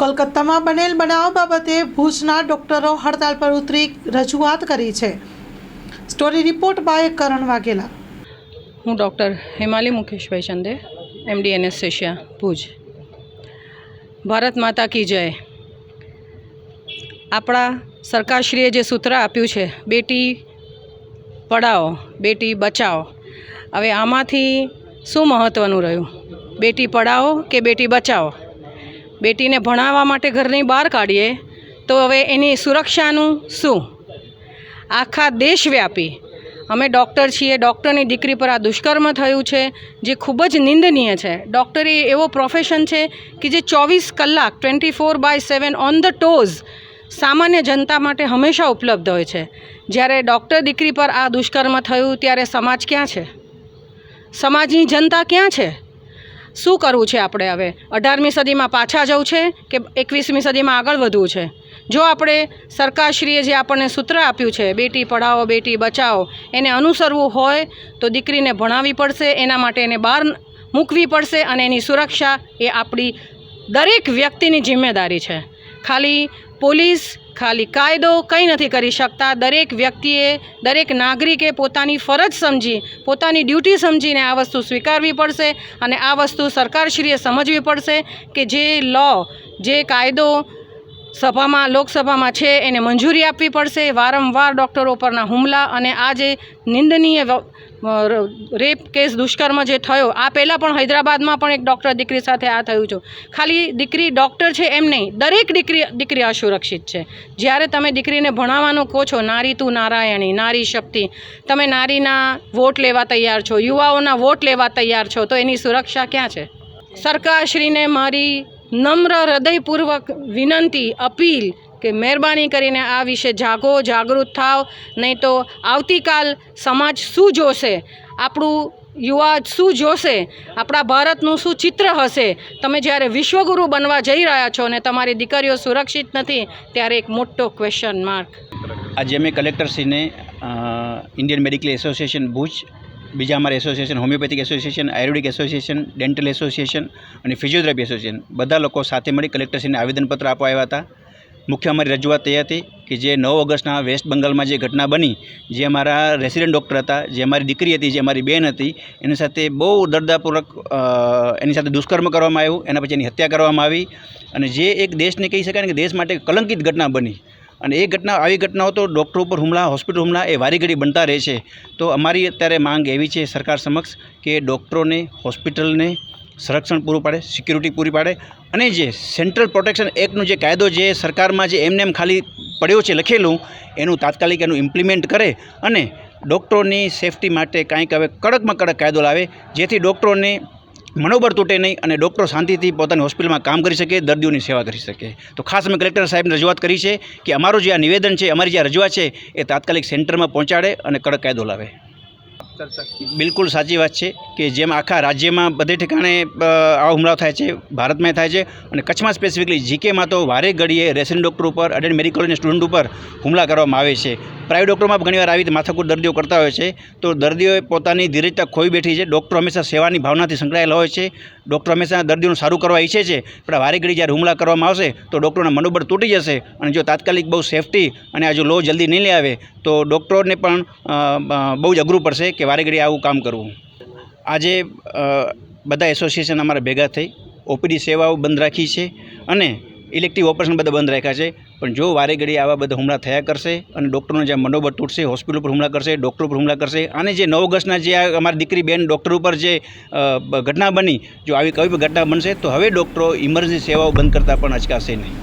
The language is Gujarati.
કોલકાતામાં બનેલ બનાવ બાબતે ભુજના ડોક્ટરો હડતાલ પર ઉતરી રજૂઆત કરી છે. Story report by Karan Vaghela. હું doctor Himali Mukeshbhai Chande, MD anaesthesia Bhuj. Bharat Mata કી જય. આપણા સરકારશ્રીએ જે સૂત્ર આપ્યું છે, બેટી પઢાઓ, બેટી બચાવો હવે આમાંથી શું મહત્ત્વનું રહ્યું? બેટી પઢાઓ કે બેટી બચાવો બેટીને ભણાવવા માટે ઘરની બહાર કાઢીએ, તો હવે એની સુરક્ષાનું શું? આખા દેશવ્યાપી અમે ડૉક્ટર છીએ, ડૉક્ટરની દીકરી પર આ દુષ્કર્મ થયું છે, જે ખૂબ જ નિંદનીય છે. ડૉક્ટર એ એવો પ્રોફેશન છે કે જે ચોવીસ કલાક twenty four by seven on the toes સામાન્ય જનતા માટે હંમેશા ઉપલબ્ધ હોય છે. જ્યારે ડૉક્ટર દીકરી પર આ દુષ્કર્મ થયું, ત્યારે સમાજ ક્યાં છે? સમાજની જનતા ક્યાં છે? શું કરવું છે આપણે હવે? અઢારમી સદીમાં પાછા જવું છે કે એકવીસમી સદીમાં આગળ વધવું છે? જો આપણે સરકારશ્રીએ જે આપણને સૂત્ર આપ્યું છે, બેટી પઢાઓ, બેટી બચાવો એને અનુસરવું હોય તો દીકરીને ભણાવવી પડશે, એના માટે એને બહાર મૂકવી પડશે અને એની સુરક્ષા એ આપણી દરેક વ્યક્તિની જિમ્મેદારી છે. ખાલી પોલીસ, ખાલી કાયદો કંઈ નથી કરી શકતા. દરેક વ્યક્તિએ, દરેક નાગરિકે પોતાની ફરજ સમજી, પોતાની ડ્યુટી સમજીને આ વસ્તુ સ્વીકારવી પડશે અને આ વસ્તુ સરકારશ્રીએ સમજવી પડશે કે જે લો, જે કાયદો સભામાં, લોકસભામાં છે એને મંજૂરી આપવી પડશે. વારંવાર ડૉક્ટરો પરના હુમલા અને આ જે નિંદનીય રેપ કેસ દુષ્કર્મ જે થયો, આ પહેલાં પણ હૈદરાબાદમાં પણ એક ડૉક્ટર દીકરી સાથે આ થયું છે. ખાલી દીકરી ડૉક્ટર છે એમ નહીં, દરેક દીકરી દીકરી અસુરક્ષિત છે. જ્યારે તમે દીકરીને ભણાવવાનું કહો છો, નારી તું નારાયણી, નારી શક્તિ, તમે નારીના વોટ લેવા તૈયાર છો, યુવાઓના વોટ લેવા તૈયાર છો, તો એની સુરક્ષા ક્યાં છે? સરકારશ્રીને મારી નમ્ર હૃદયપૂર્વક વિનંતી, અપીલ કે મહેરબાની કરીને આ વિશે જાગો, જાગૃત થાવ નહીં તો આવતીકાલ સમાજ શું જોશે? આપણું યુવા શું જોશે? આપણા ભારતનું શું ચિત્ર હશે? તમે જ્યારે વિશ્વગુરુ બનવા જઈ રહ્યા છો અને તમારી દીકરીઓ સુરક્ષિત નથી, ત્યારે એક મોટો ક્વેશ્ચન માર્ક આજે અમે કલેક્ટરશ્રીને ઇન્ડિયન મેડિકલ એસોસિએશન ભુજ, બીજા અમારા association homeopathic association ayurvedic association dental association અને ફિઝિયોથેરાપી એસોસિએશન બધા લોકો સાથે મળી કલેક્ટરશ્રીને આવેદનપત્ર આપવા આવ્યા હતા. મુખ્ય અમારી રજૂઆત એ હતી કે જે નવ ઓગસ્ટના વેસ્ટ બંગાળમાં જે ઘટના બની, જે અમારા રેસિડેન્ટ ડૉક્ટર હતા, જે અમારી દીકરી હતી, જે અમારી બેન હતી, એની સાથે બહુ દર્દાપૂર્વક એની સાથે દુષ્કર્મ કરવામાં આવ્યું, એના પછી એની હત્યા કરવામાં આવી અને જે એક દેશને કહી શકાય ને કે દેશ માટે કલંકિત ઘટના બની અને એ ઘટના, આવી ઘટનાઓ તો ડૉક્ટરો ઉપર હુમલા, હોસ્પિટલ હુમલા એ વારી ઘડી બનતા રહે છે. તો અમારી અત્યારે માંગ એવી છે સરકાર સમક્ષ કે ડૉક્ટરોને, હોસ્પિટલને સંરક્ષણ પૂરું પાડે સિક્યુરિટી પૂરી પાડે અને જે સેન્ટ્રલ પ્રોટેક્શન એક્ટનો જે કાયદો જે સરકારમાં જે એમને એમ ખાલી પડ્યો છે લખેલું, એનું તાત્કાલિક એનું ઇમ્પ્લિમેન્ટ કરે અને ડૉક્ટરોની સેફટી માટે કાંઈક હવે કડકમાં કડક કાયદો લાવે, જેથી ડૉક્ટરોને મનોબળ તૂટે નહીં અને ડૉક્ટરો શાંતિથી પોતાની હોસ્પિટલમાં કામ કરી શકે, દર્દીઓની સેવા કરી શકે. તો ખાસ અમે કલેક્ટર સાહેબને રજૂઆત કરી છે કે અમારું જે આ નિવેદન છે, અમારી જે રજૂઆત છે, એ તાત્કાલિક સેન્ટરમાં પહોંચાડે અને કડક કાયદો લાવે. બિલકુલ સાચી વાત છે કે જેમ આખા રાજ્યમાં બધે ઠેકાણે આ હુમલાઓ થાય છે, ભારતમાં થાય છે અને કચ્છમાં સ્પેસિફિકલી જીકેમાં તો વારે ઘડીએ રેસિડેન્ટ ડૉક્ટર ઉપર અડેડ મેડિકલ કોલેજના સ્ટુડન્ટ ઉપર હુમલા કરવામાં આવે છે. પ્રાઇવેટ ઘણી ઘણીવાર આવી માથાકૂટ દર્દીઓ કરતા હોય છે. તો દર્દીઓએ પોતાની ધીરજતા ખોઈ બેઠી છે. ડૉક્ટર હંમેશા સેવાની ભાવનાથી સંકળાયેલા હોય છે. ડૉક્ટર હંમેશા દર્દીઓનું સારું કરવા ઈચ્છે છે. પણ વારે ઘડી જ્યારે હુમલા કરવામાં આવશે તો ડૉક્ટરોના મનોબળ તૂટી જશે અને જો તાત્કાલિક બહુ સેફટી અને આ જો લો જલ્દી નહીં લે આવે તો ડૉક્ટરોને પણ બહુ જ અઘરું પડશે કે વારે ઘડી આવું કામ કરવું. આજે બધા એસોસિએશન અમારા ભેગા થઈ, ઓપીડી સેવાઓ બંધ રાખી છે અને ઇલેક્ટિવ ઓપરેશન બધા બંધ રાખ્યા છે. પણ જો વારે ઘડી આવા બધા હુમલા થયા કરશે અને ડૉક્ટરનો જ્યાં મનોબળ તૂટશે, હોસ્પિટલ પર હુમલા કરશે, ડૉક્ટર ઉપર હુમલા કરશે, અને જે નવ ઓગસ્ટના જે અમારી દીકરી બેન ડૉક્ટર ઉપર જે ઘટના બની, જો આવી કઈ ઘટના બનશે, તો હવે ડૉક્ટરો ઇમરજન્સી સેવાઓ બંધ કરતાં પણ અચકાશે નહીં.